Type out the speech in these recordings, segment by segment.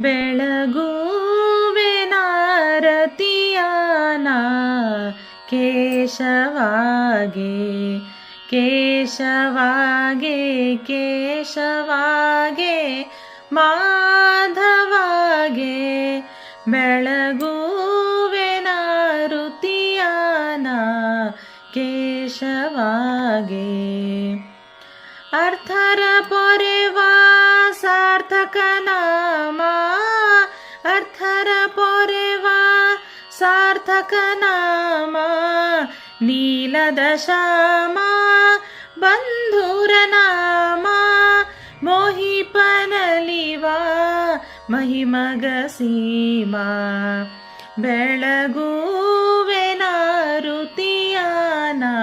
ಬೆಳಗುವೆನಾರತಿಯಾನ ಕೇಶವಾಗೆ ಕೇಶವಾಗೆ ಕೇಶವಾಗೆ ಮಾಧವಾಗೆ ಬೆಳಗುವೆನಾರುತಿಯಾನ ಕೇಶವಾಗೆ ಅರ್ಥರ ಪೊರೆವಾ सार्थक नामा अर्थरपोरेवा सार्थकनामा। नीलदशामा। बन्धुरनामा। मोहिपनलि वा महिमगसीमा बेळगूवेनारुतियाना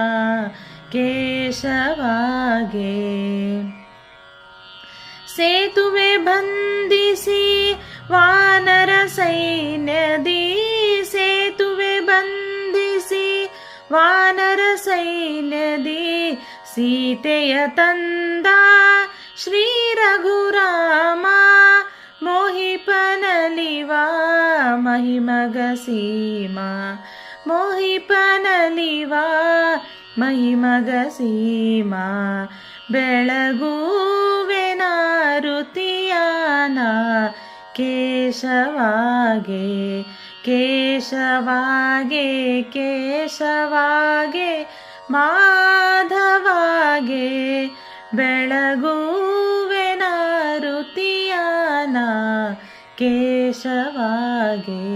केशवागे। ಸೇತುವೆ ಬಂಧಿಸಿ, ವಾನರ ಸೈನ್ಯದಿ ಸೇತುವೆ ಬಂಧಿಸಿ, ವಾನರ ಸೈನ್ಯದಿ ಸೀತೆಯ ತಂದ ಶ್ರೀ ರಘುರಾಮ ಮೋಹಿಪನಲಿವಾ ಮಹಿಮಗ ಸೀಮಾ ಮೋಹಿಪನಲಿವಾ ಮಹಿಮಗ ಸೀಮಾ रुना केशवागे केशवागे केशवागे माधवागे बेग्वेना रुति यान केशवागे